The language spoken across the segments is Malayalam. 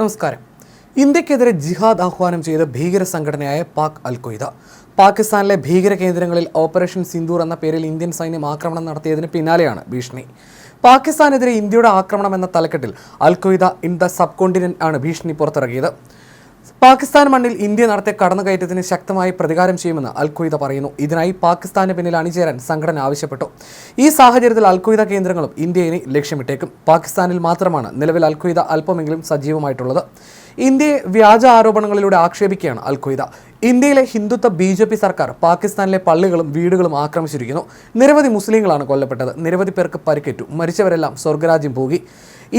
നമസ്കാരം. ഇന്ത്യക്കെതിരെ ജിഹാദ് ആഹ്വാനം ചെയ്ത ഭീകര സംഘടനയായ പാക് അൽ ഖ്വയ്ദ പാകിസ്ഥാനിലെ ഭീകര കേന്ദ്രങ്ങളിൽ ഓപ്പറേഷൻ സിന്ദൂർ എന്ന പേരിൽ ഇന്ത്യൻ സൈന്യം ആക്രമണം നടത്തിയതിന് പിന്നാലെയാണ് ഭീഷണി. പാകിസ്ഥാനെതിരെ ഇന്ത്യയുടെ ആക്രമണം എന്ന തലക്കെട്ടിൽ Al Qaeda in the subcontinent ആണ് ഭീഷണി പുറത്തിറക്കിയത്. പാകിസ്ഥാൻ മണ്ണിൽ ഇന്ത്യ നടത്തിയ കടന്നുകയറ്റത്തിന് ശക്തമായി പ്രതികാരം ചെയ്യുമെന്ന് അൽ ഖ്വയ്ദ പറയുന്നു. ഇതിനായി പാകിസ്ഥാന് പിന്നിൽ അണിചേരാൻ സംഘടന ആവശ്യപ്പെട്ടു. ഈ സാഹചര്യത്തിൽ അൽ ഖ്വയ്ദ കേന്ദ്രങ്ങളും ഇന്ത്യയെ ലക്ഷ്യമിട്ടേക്കും. പാകിസ്ഥാനിൽ മാത്രമാണ് നിലവിൽ അൽ ഖ്വയ്ദ അല്പമെങ്കിലും സജീവമായിട്ടുള്ളത്. ഇന്ത്യയെ വ്യാജ ആരോപണങ്ങളിലൂടെ ആക്ഷേപിക്കുകയാണ് അൽ ഖ്വയ്ദ ഇന്ത്യയിലെ ഹിന്ദുത്വ ബി ജെ പി സർക്കാർ പാകിസ്ഥാനിലെ പള്ളികളും വീടുകളും ആക്രമിച്ചിരിക്കുന്നു. നിരവധി മുസ്ലിങ്ങളാണ് കൊല്ലപ്പെട്ടത്. നിരവധി പേർക്ക് പരിക്കേറ്റു. മരിച്ചവരെല്ലാം സ്വർഗരാജ്യം പോകി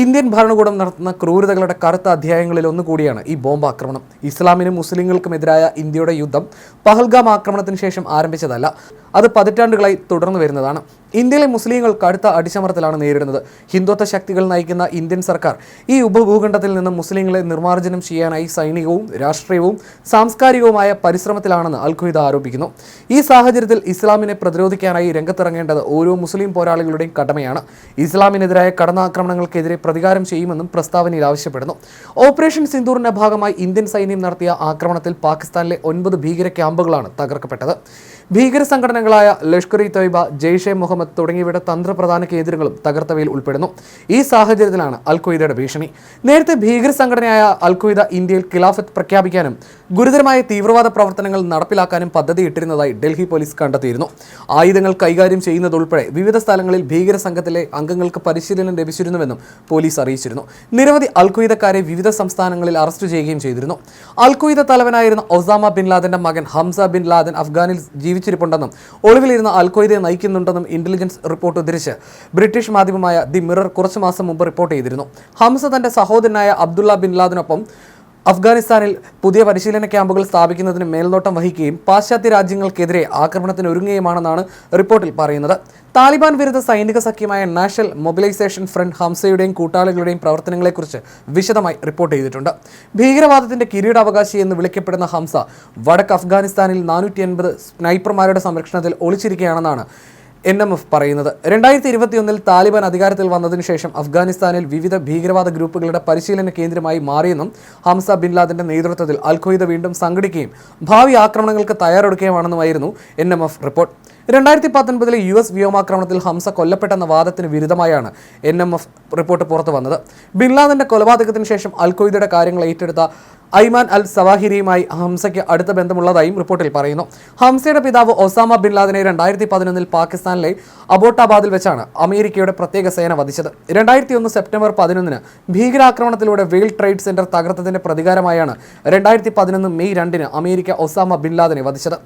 ഇന്ത്യൻ ഭരണകൂടം നടത്തുന്ന ക്രൂരതകളുടെ കറുത്ത അധ്യായങ്ങളിൽ ഒന്നുകൂടിയാണ് ഈ ബോംബ് ആക്രമണം ഇസ്ലാമിനും മുസ്ലിങ്ങൾക്കുമെതിരായ ഇന്ത്യയുടെ യുദ്ധം പഹൽഗാം ആക്രമണത്തിന് ശേഷം ആരംഭിച്ചതല്ല. അത് പതിറ്റാണ്ടുകളായി തുടർന്നു വരുന്നതാണ്. ഇന്ത്യയിലെ മുസ്ലിങ്ങൾ കടുത്ത അടിച്ചമർത്തലാണ് നേരിടുന്നത്. ഹിന്ദുത്വ ശക്തികൾ നയിക്കുന്ന ഇന്ത്യൻ സർക്കാർ ഈ ഉപഭൂഖണ്ഡത്തിൽ നിന്ന് മുസ്ലിങ്ങളെ നിർമ്മാർജനം ചെയ്യാനായി സൈനികവും രാഷ്ട്രീയവും സാംസ്കാരികവുമായ പരിശ്രമത്തിലാണെന്ന് അൽ ഖ്വയ്ദ ആരോപിക്കുന്നു. ഈ സാഹചര്യത്തിൽ ഇസ്ലാമിനെ പ്രതിരോധിക്കാനായി രംഗത്തിറങ്ങേണ്ടത് ഓരോ മുസ്ലിം പോരാളികളുടെയും കടമയാണ്. ഇസ്ലാമിനെതിരായ കടന്നാക്രമണങ്ങൾക്കെതിരെ പ്രതികാരം ചെയ്യുമെന്നും പ്രസ്താവനയിൽ ആവശ്യപ്പെടുന്നു. ഓപ്പറേഷൻ സിന്ദൂറിന്റെ ഭാഗമായി ഇന്ത്യൻ സൈന്യം നടത്തിയ ആക്രമണത്തിൽ പാകിസ്ഥാനിലെ ഒൻപത് ഭീകര ക്യാമ്പുകളാണ് തകർക്കപ്പെട്ടത്. ഭീകര സംഘടനകളായ ലഷ്കർ ഇ തൊയ്ബ ജെയ്ഷെ മുഹമ്മദ് തുടങ്ങിയവയുടെ തന്ത്രപ്രധാന കേന്ദ്രങ്ങളും തകർത്തവയിൽ ഉൾപ്പെടുന്നു. ഈ സാഹചര്യത്തിലാണ് അൽ ഖ്വയ്ദയുടെ ഭീഷണി. നേരത്തെ ഭീകര സംഘടനയായ അൽ ഖ്വയ്ദ ഇന്ത്യയിൽ ഖിലാഫത്ത് പ്രഖ്യാപിക്കാനും ഗുരുതരമായ തീവ്രവാദ പ്രവർത്തനങ്ങൾ നടപ്പിലാക്കാനും പദ്ധതിയിട്ടിരുന്നതായി ഡൽഹി പോലീസ് കണ്ടെത്തിയിരുന്നു. ആയുധങ്ങൾ കൈകാര്യം ചെയ്യുന്നതുൾപ്പെടെ വിവിധ സ്ഥലങ്ങളിൽ ഭീകര സംഘത്തിലെ അംഗങ്ങൾക്ക് പരിശീലനം ലഭിച്ചിരുന്നുവെന്നും പോലീസ് അറിയിച്ചിരുന്നു. നിരവധി അൽ ഖ്വയ്ദക്കാരെ വിവിധ സംസ്ഥാനങ്ങളിൽ അറസ്റ്റ് ചെയ്യുകയും ചെയ്തിരുന്നു. അൽ ഖ്വയ്ദ തലവനായിരുന്ന ഒസാമ ബിൻ ലാദന്റെ മകൻ ഹംസ ബിൻ ലാദൻ അഫ്ഗാനിൽ ജീവിച്ചിരിപ്പുണ്ടെന്നും ഒളിവിലിരുന്ന അൽ ഖ്വയ്ദയെ നയിക്കുന്നുണ്ടെന്നും ഇന്റലിജൻസ് റിപ്പോർട്ട് ഉദ്ധരിച്ച് ബ്രിട്ടീഷ് മാധ്യമമായ ദി മിറർ കുറച്ചു മാസം മുമ്പ് റിപ്പോർട്ട് ചെയ്തിരുന്നു. ഹംസ തന്റെ സഹോദരനായ അബ്ദുള്ള ബിൻ ലാദനൊപ്പം അഫ്ഗാനിസ്ഥാനിൽ പുതിയ പരിശീലന ക്യാമ്പുകൾ സ്ഥാപിക്കുന്നതിന് മേൽനോട്ടം വഹിക്കുകയും പാശ്ചാത്യ രാജ്യങ്ങൾക്കെതിരെ ആക്രമണത്തിന് ഒരുങ്ങുകയുമാണെന്നാണ് റിപ്പോർട്ടിൽ പറയുന്നത്. താലിബാൻ വിരുദ്ധ സൈനിക സഖ്യമായ നാഷണൽ മൊബിലൈസേഷൻ ഫ്രണ്ട് ഹംസയുടെയും കൂട്ടാളികളുടെയും പ്രവർത്തനങ്ങളെക്കുറിച്ച് വിശദമായി റിപ്പോർട്ട് ചെയ്തിട്ടുണ്ട്. ഭീകരവാദത്തിന്റെ കിരീടാവകാശി എന്ന് വിളിക്കപ്പെടുന്ന ഹംസ വടക്ക് അഫ്ഗാനിസ്ഥാനിൽ നാനൂറ്റി സ്നൈപ്പർമാരുടെ സംരക്ഷണത്തിൽ ഒളിച്ചിരിക്കുകയാണെന്നാണ് എൻ എം എഫ് പറയുന്നത്. രണ്ടായിരത്തി ഇരുപത്തിയൊന്നിൽ താലിബാൻ അധികാരത്തിൽ വന്നതിന് ശേഷം അഫ്ഗാനിസ്ഥാനിൽ വിവിധ ഭീകരവാദ ഗ്രൂപ്പുകളുടെ പരിശീലന കേന്ദ്രമായി മാറിയെന്നും ഹംസ ബിൻ ലാദന്റെ നേതൃത്വത്തിൽ അൽ വീണ്ടും സംഘടിക്കുകയും ഭാവി ആക്രമണങ്ങൾക്ക് തയ്യാറെടുക്കുകയുമാണെന്നുമായിരുന്നു എൻ എം എഫ് റിപ്പോർട്ട്. രണ്ടായിരത്തി പത്തൊൻപതിലെ യു എസ് വ്യോമാക്രമണത്തിൽ ഹംസ കൊല്ലപ്പെട്ടെന്ന വാദത്തിന് വിരുദ്ധമായാണ് എൻ എം എഫ് റിപ്പോർട്ട് പുറത്തു വന്നത് ബിൻ ലാദന്റെ കൊലപാതകത്തിന് ശേഷം അൽ ഖ്വയ്ദയുടെ കാര്യങ്ങൾ ഏറ്റെടുത്ത ഐമാൻ അൽ സവാഹിരിയുമായി ഹംസയ്ക്ക് അടുത്ത ബന്ധമുള്ളതായും റിപ്പോർട്ടിൽ പറയുന്നു. ഹംസയുടെ പിതാവ് ഒസാമ ബിൻ ലാദനെ രണ്ടായിരത്തി പതിനൊന്നിൽ പാകിസ്ഥാനിലെ അബോട്ടാബാദിൽ വെച്ചാണ് അമേരിക്കയുടെ പ്രത്യേക സേന വധിച്ചത്. രണ്ടായിരത്തി ഒന്ന് സെപ്റ്റംബർ പതിനൊന്നിന് ഭീകരാക്രമണത്തിലൂടെ വേൾഡ് ട്രേഡ് സെന്റർ തകർത്തതിന്റെ പ്രതികാരമായാണ് രണ്ടായിരത്തി പതിനൊന്ന് മെയ് രണ്ടിന് അമേരിക്ക ഒസാമ ബിൻ ലാദനെ വധിച്ചത്.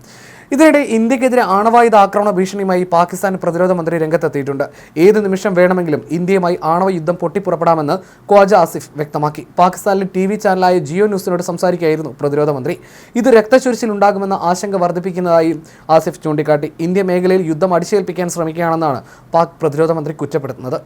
ഇതിനിടെ ഇന്ത്യക്കെതിരെ ആണവായുധ ആക്രമണ ഭീഷണിയുമായി പാകിസ്ഥാൻ പ്രതിരോധ മന്ത്രി രംഗത്തെത്തിയിട്ടുണ്ട്. ഏത് നിമിഷം വേണമെങ്കിലും ഇന്ത്യയുമായി ആണവ യുദ്ധം പൊട്ടിപ്പുറപ്പെടാമെന്ന് ഖ്വാജ ആസിഫ് വ്യക്തമാക്കി. പാകിസ്ഥാനിലെ ടി വി ചാനലായ ജിയോ ന്യൂസിനോട് സംസാരിക്കുകയായിരുന്നു പ്രതിരോധ മന്ത്രി. ഇത് രക്തച്ചൊരിച്ചിൽ ഉണ്ടാകുമെന്ന ആശങ്ക വർദ്ധിപ്പിക്കുന്നതായി ആസിഫ് ചൂണ്ടിക്കാട്ടി. ഇന്ത്യ മേഖലയിൽ യുദ്ധം അടിച്ചേൽപ്പിക്കാൻ ശ്രമിക്കുകയാണെന്നാണ് പാക് പ്രതിരോധ മന്ത്രി കുറ്റപ്പെടുത്തുന്നത്.